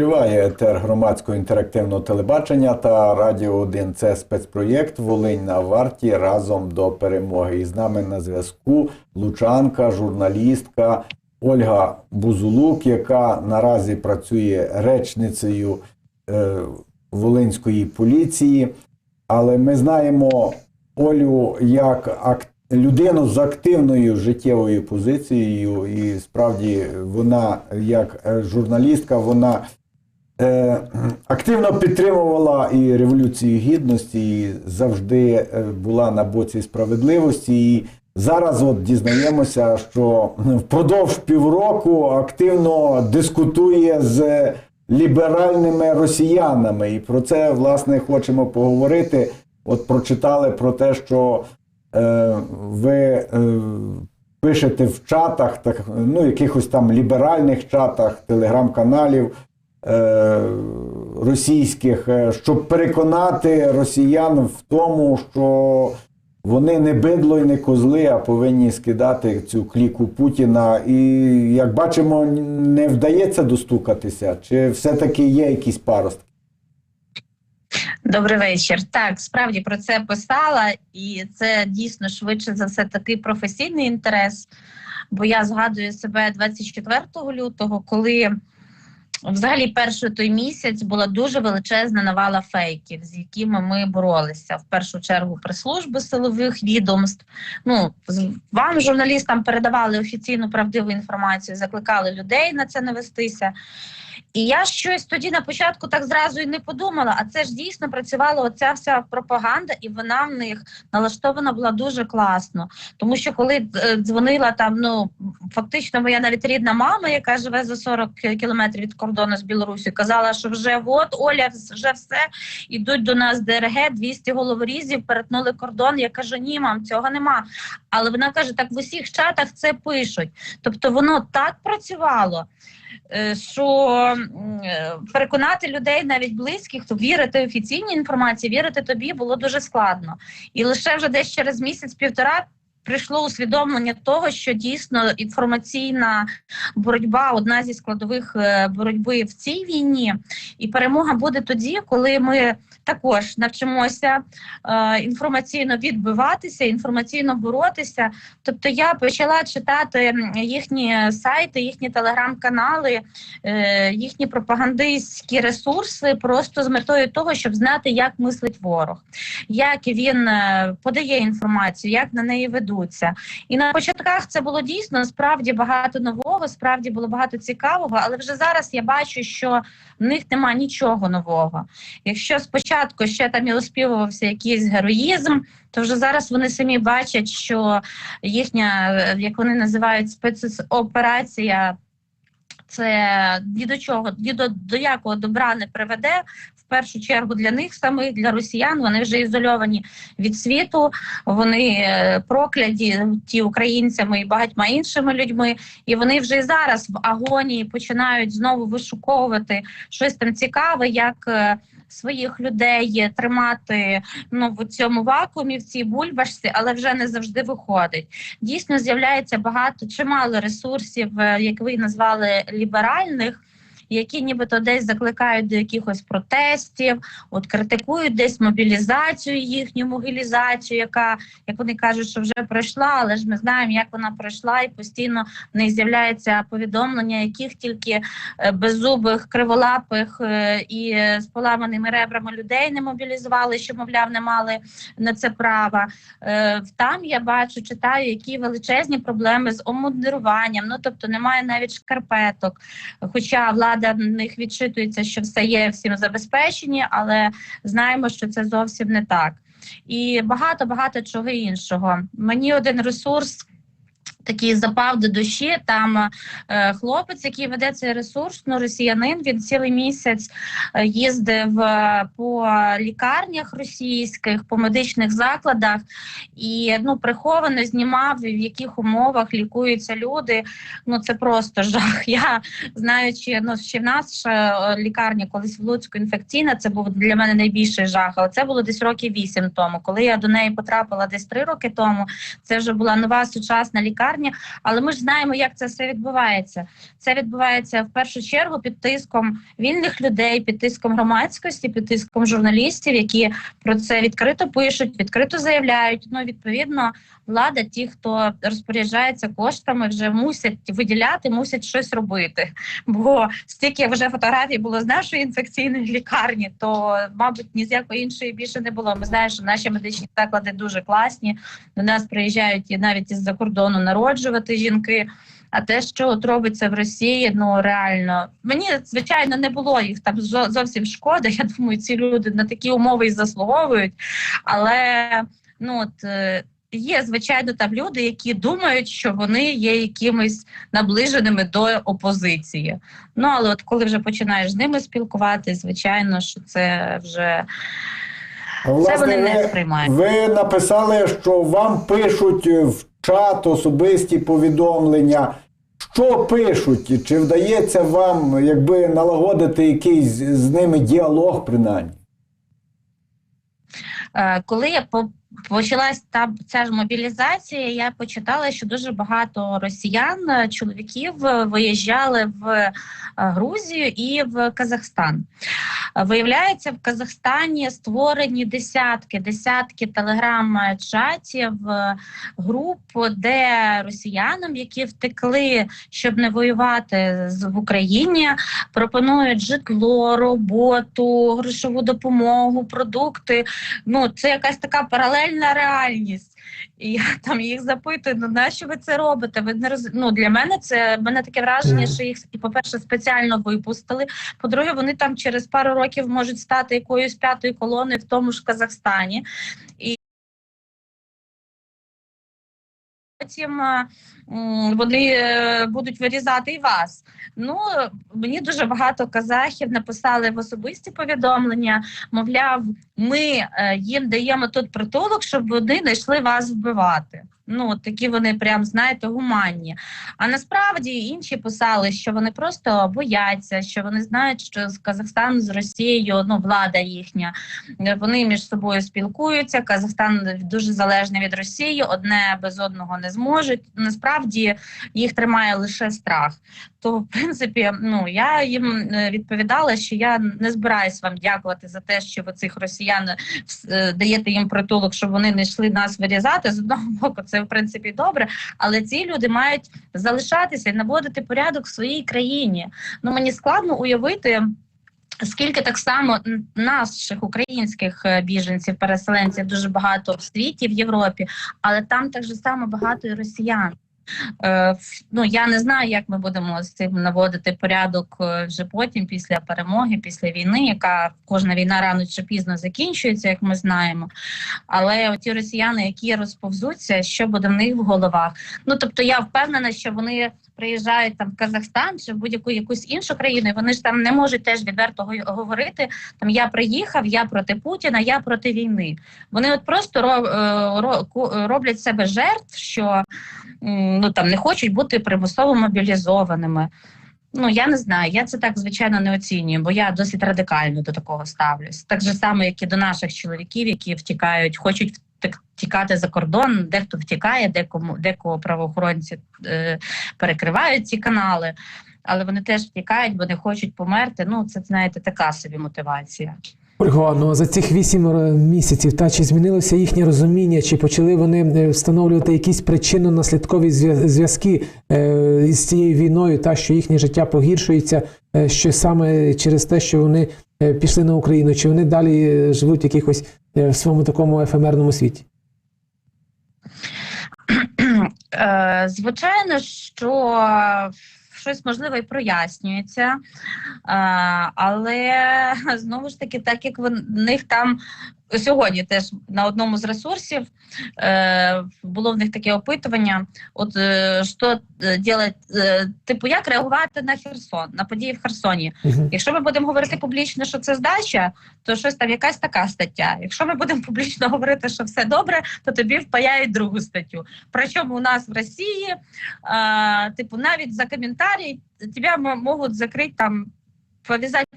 Триває етер громадського інтерактивного телебачення та Радіо 1. Це спецпроєкт Волинь на варті разом до перемоги. І з нами на зв'язку Лучанка, журналістка Ольга Бузулук, яка наразі працює речницею е, Волинської поліції. Але ми знаємо Олю як ак- людину з активною життєвою позицією, і справді вона, як е, журналістка, вона активно підтримувала і Революцію Гідності, і завжди е, була на боці справедливості. І зараз от дізнаємося, що впродовж півроку активно дискутує з ліберальними росіянами. І про це, власне, хочемо поговорити. От прочитали про те, що е, ви е, пишете в чатах, так, ну, якихось там ліберальних чатах, телеграм-каналів е, російських, е, щоб переконати росіян в тому, що вони не бидло і не козли, а повинні скидати цю кліку Путіна. І, як бачимо, не вдається достукатися, чи все-таки є якісь паростки? Добрий вечір. Так, справді про це писала, і це дійсно швидше за все такий професійний інтерес. Бо я згадую себе 24 лютого, коли взагалі перший той місяць була дуже величезна навала фейків, з якими ми боролися. В першу чергу при служби силових відомств. Ну вам, журналістам, передавали офіційну правдиву інформацію, закликали людей на це не вестися. І я щось тоді на початку так зразу і не подумала. А це ж дійсно працювала оця вся пропаганда, і вона в них налаштована була дуже класно. Тому що коли е, дзвонила там, ну фактично моя навіть рідна мама, яка живе за 40 кілометрів від кордону з Білорусі, казала, що вже от Оля, вже все ідуть до нас ДРГ, 200 головорізів, перетнули кордон. Я кажу, ні, мам, цього нема. Але вона каже, так в усіх чатах це пишуть. Тобто воно так працювало. е, Що переконати людей навіть близьких, то вірити офіційній інформації, вірити тобі було дуже складно. І лише вже десь через місяць-півтора прийшло усвідомлення того, що дійсно інформаційна боротьба одна зі складових е, боротьби в цій війні, і перемога буде тоді, коли ми також навчимося е, інформаційно відбиватися, інформаційно боротися. Тобто я почала читати їхні сайти, їхні телеграм-канали, е, їхні пропагандистські ресурси, просто з метою того, щоб знати, як мислить ворог, як він подає інформацію, як на неї ведуться. І на початках це було дійсно справді багато нового, справді було багато цікавого, але вже зараз я бачу, що в них нема нічого нового. Якщо спочатку ще там і оспівувався якийсь героїзм, то вже зараз вони самі бачать, що їхня, е, як вони називають, спецоперація. Це ні до чого, ні до, до якого добра не приведе. Першу чергу для них самих, для росіян, вони вже ізольовані від світу, вони е, прокляті ті українцями і багатьма іншими людьми, і вони вже і зараз в агонії починають знову вишуковувати щось там цікаве, як е, своїх людей тримати ну в цьому вакуумі, в цій бульбашці, але вже не завжди виходить. Дійсно, з'являється багато чимало ресурсів, е, як ви назвали ліберальних. Які нібито десь закликають до якихось протестів, от критикують десь мобілізацію, їхню могилізацію, яка, як вони кажуть, що вже пройшла, але ж ми знаємо, як вона пройшла, і постійно в них з'являється повідомлення, яких тільки е, беззубих, криволапих е, і з поламаними ребрами людей не мобілізували, що, мовляв, не мали на це права. Е, Там я бачу, читаю, які величезні проблеми з омундируванням. Ну тобто немає навіть шкарпеток. Хоча влада в них відчитується, що все є всім забезпечені, але знаємо, що це зовсім не так. І багато багато чого іншого. Мені один ресурс. Такий запав до душі. Там е, хлопець, який веде цей ресурс, ну росіянин. Він цілий місяць е, їздив е, по лікарнях російських, по медичних закладах і ну приховано знімав, в яких умовах лікуються люди. Ну це просто жах. Я знаючи, ну ще в нас ще, е, лікарня колись в Луцьку інфекційна, це був для мене найбільший жах. Але це було десь років вісім тому. Коли я до неї потрапила десь три роки тому, це вже була нова сучасна лікарня. Лікарні. Але ми ж знаємо, як це все відбувається. Це відбувається в першу чергу під тиском вільних людей, під тиском громадськості, під тиском журналістів, які про це відкрито пишуть, відкрито заявляють. Ну відповідно, влада, ті, хто розпоряджається коштами, вже мусять виділяти, мусять щось робити. Бо стільки вже фотографій було з нашої інфекційної лікарні, то мабуть ні з якої іншої більше не було. Ми знаємо, що наші медичні заклади дуже класні. До нас приїжджають і навіть із-за кордону народжувати жінки. А те, що от робиться в Росії, ну реально мені звичайно не було їх там зовсім шкода. Я думаю, ці люди на такі умови і заслуговують. Але ну от е, є звичайно там люди, які думають, що вони є якимись наближеними до опозиції. Ну але от коли вже починаєш з ними спілкуватися, звичайно, що це вже це Власне, вони не сприймають. ви написали, що вам пишуть в чат особисті повідомлення. Що пишуть? Чи вдається вам якби налагодити якийсь з ними діалог принаймні? Е, Коли я почалась та ця ж мобілізація, я почитала, що дуже багато росіян, е, чоловіків е, виїжджали в е, Грузію і в Казахстан. Виявляється, в Казахстані створені десятки, десятки телеграм-чатів, груп, де росіянам, які втекли, щоб не воювати в Україні, пропонують житло, роботу, грошову допомогу, продукти. Ну, це якась така паралельна реальність. І я там їх запитую, ну нащо ви це робите? Ви не роз... ну, для мене це мене таке враження, що їх по-перше, спеціально випустили. По-друге, вони там через пару років можуть стати якоюсь п'ятою колоною в тому ж Казахстані. І потім е, вони е, будуть вирізати і вас. Ну мені дуже багато казахів написали в особисті повідомлення. Мовляв, ми е, їм даємо тут притулок, щоб вони не йшли вас вбивати. Ну такі вони прям знаєте гуманні. А насправді інші писали, що вони просто бояться, що вони знають, що з Казахстаном з Росією, ну влада їхня, вони між собою спілкуються. Казахстан дуже залежний від Росії, одне без одного не зможуть. Насправді їх тримає лише страх. То, в принципі, ну я їм е, відповідала, що я не збираюсь вам дякувати за те, що ви цих росіян е, даєте їм притулок, щоб вони не йшли нас вирізати. З одного боку, це в принципі добре, але ці люди мають залишатися і наводити порядок в своїй країні. Ну мені складно уявити. Скільки так само наших українських е, біженців, переселенців дуже багато в світі, в Європі, але там так же само багато і росіян. Е, ну я не знаю, як ми будемо з цим наводити порядок е, вже потім, після перемоги, після війни, яка кожна війна рано чи пізно закінчується, як ми знаємо. Але ті росіяни, які розповзуться, що буде в них в головах? Ну тобто, я впевнена, що вони приїжджають там в Казахстан чи в будь-яку якусь іншу країну, і вони ж там не можуть теж відверто говорити. Там я приїхав, я проти Путіна, я проти війни. Вони от просто ро- е, ро- роблять себе жертв, що ну там не хочуть бути примусово мобілізованими. Ну я не знаю, я це так звичайно не оцінюю, бо я досить радикально до такого ставлюсь. Так же само, як і до наших чоловіків, які втікають, хочуть втікати за кордон. Дехто втікає, декому декого правоохоронці е, перекривають ці канали, але вони теж втікають, бо не хочуть померти. Ну це знаєте, така собі мотивація. Ольго, ну за цих вісім е, місяців та чи змінилося їхнє розуміння, чи почали вони е, встановлювати якісь причинно-наслідкові зв'я- зв'язки е, із цією війною, та що їхнє життя погіршується, що саме через те, що вони пішли на Україну, чи вони далі живуть в якихось в своєму такому ефемерному світі? Е, Звичайно, що щось можливо і прояснюється, е, але знову ж таки, так як в них там сьогодні теж на одному з ресурсів е, було в них таке опитування: от е, що е, делать, е, типу, як реагувати на Херсон, на події в Херсоні. Мгм. Якщо ми будемо говорити публічно, що це здача, то щось там якась така стаття. Якщо ми будемо публічно говорити, що все добре, то тобі впаяють другу статтю. Причому у нас в Росії, а, типу, навіть за коментарі тебе можуть закрити там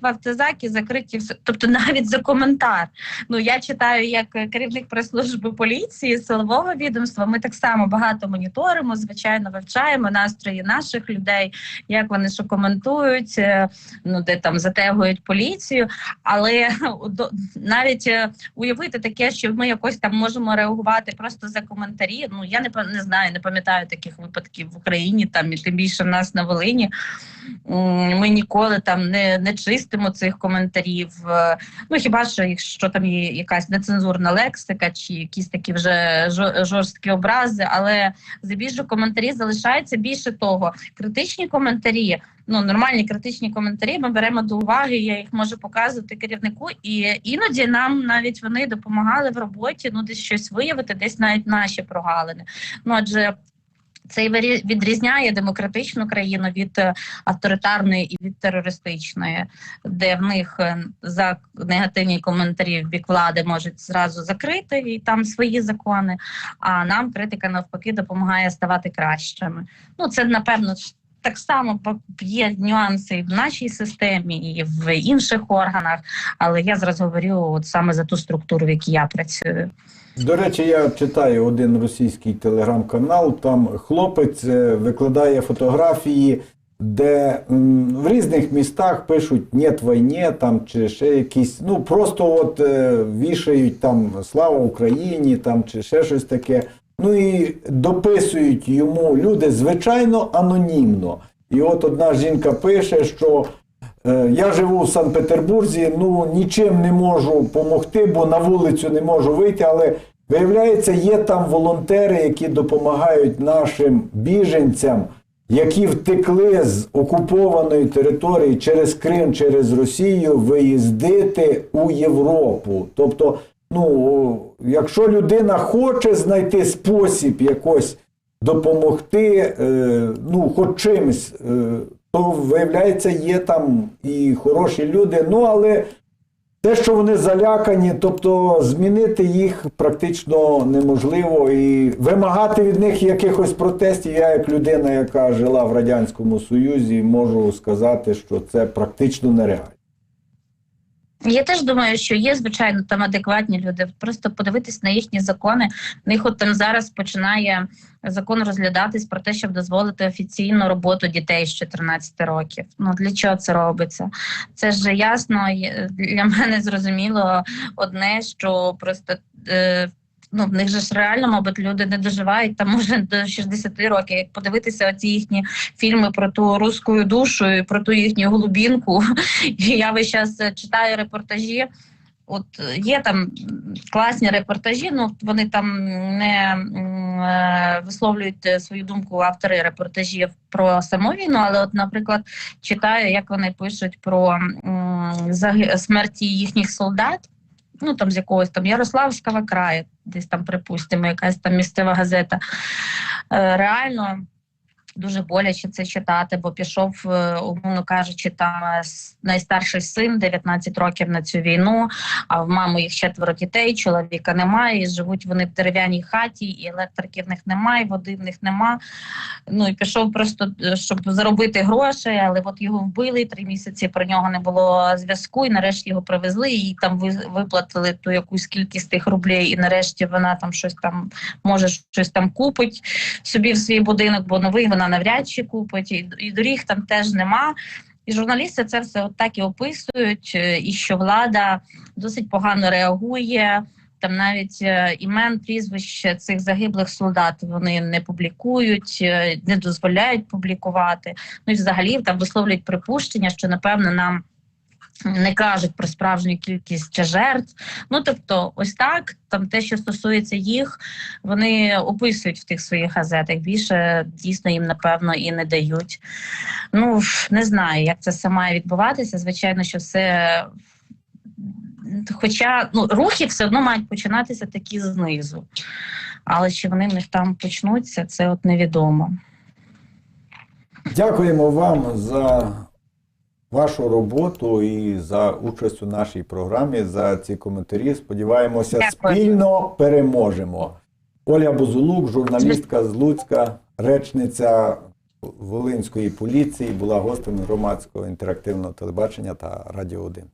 в автозак і закриті. Тобто навіть за коментар. Ну я читаю як керівник прес-служби поліції, силового відомства. Ми так само багато моніторимо, звичайно, вивчаємо настрої наших людей, як вони що коментують, е, ну де там затегують поліцію. Але навіть е, уявити таке, що ми якось там можемо реагувати просто за коментарі. Ну я не не знаю, не пам'ятаю таких випадків в Україні, там і тим більше в нас на Волині. Ми ніколи там не, не чистимо цих коментарів. Е, Ну хіба що якщо там є якась нецензурна лексика чи якісь такі вже жорсткі образи, але здебільшого коментарі залишаються більше того. Критичні коментарі, ну нормальні критичні коментарі, ми беремо до уваги. Я їх можу показувати керівнику, і іноді нам навіть вони допомагали в роботі, ну десь щось виявити, десь навіть наші прогалини. Ну адже це відрізняє демократичну країну від е, авторитарної і від терористичної, де в них е, за негативні коментарі в бік влади можуть зразу закрити і там свої закони. А нам критика навпаки допомагає ставати кращими. Ну це напевно так само є нюанси і в нашій системі, і в інших органах. Але я зараз говорю от саме за ту структуру, в якій я працюю. До речі, я читаю один російський телеграм-канал. Там хлопець е, викладає фотографії, де в різних містах пишуть «Нєт війні» там чи ще якісь. Ну просто от е, вішають там Слава Україні там чи ще щось таке. Ну і дописують йому люди, звичайно, анонімно. І от одна жінка пише, що Е, Я живу в Санкт-Петербурзі, ну нічим не можу допомогти, бо на вулицю не можу вийти. Але виявляється, є там волонтери, які допомагають нашим біженцям, які втекли з окупованої території через Крим, через Росію, виїздити у Європу. Тобто, ну, якщо людина хоче знайти спосіб якось допомогти, е, ну, хоч чимось. е, то виявляється, є там і хороші люди. Ну але те, що вони залякані, тобто змінити їх практично неможливо і вимагати від них якихось протестів. Я, як людина, яка жила в Радянському Союзі, можу сказати, що це практично нереально. Я теж думаю, що є звичайно там адекватні люди. Просто подивитись на їхні закони. В них от там зараз починає закон розглядатись про те, щоб дозволити офіційну роботу дітей з 14 років. Ну для чого це робиться? Це ж ясно для мене зрозуміло одне, що просто. Е, Ну, в них же ж реально, мабуть, люди не доживають там може до 60 років. Як подивитися оці їхні фільми про ту руську душу, і про ту їхню голубінку, і я весь час е, читаю репортажі. От е, є там класні репортажі, ну вони там не е, висловлюють е, свою думку автори репортажів про саму війну, але, от, наприклад, читаю, як вони пишуть про заги- смерті їхніх солдат. Ну там з якогось там Ярославського краю, десь там, припустимо, якась там місцева газета. Е, реально дуже боляче це читати, бо пішов, е, умовно кажучи, там е, найстарший син 19 років на цю війну. А в мами їх четверо дітей, чоловіка немає. І живуть вони в дерев'яній хаті, і електрики в них немає, води в них нема. Ну і пішов просто, е, щоб заробити гроші, але от його вбили. Три місяці про нього не було зв'язку. І нарешті його привезли, і там виплатили ту якусь кількість тих рублей. І нарешті вона там щось там може щось там купить собі в свій будинок, бо новий вона навряд чи купить, і, і доріг там теж нема. І журналісти це все от так і описують, е, і що влада досить погано реагує. Там навіть е, імен, прізвищ цих загиблих солдат вони не публікують, е, не дозволяють публікувати. Ну і взагалі там висловлюють припущення, що напевно нам не кажуть про справжню кількість жертв. Ну тобто, ось так, там те, що стосується їх, вони описують в тих своїх газетах. Більше дійсно їм напевно і не дають. Ну не знаю, як це все має відбуватися. Звичайно, що все. Хоча ну, рухи все одно мають починатися такі знизу. Але чи вони в них там почнуться, це от невідомо. Дякуємо вам за вашу роботу і за участь у нашій програмі, за ці коментарі. Сподіваємося, Дякую. спільно переможемо. Оля Бузулук, журналістка з Луцька, речниця Волинської поліції була гостем громадського інтерактивного телебачення та Радіо 1.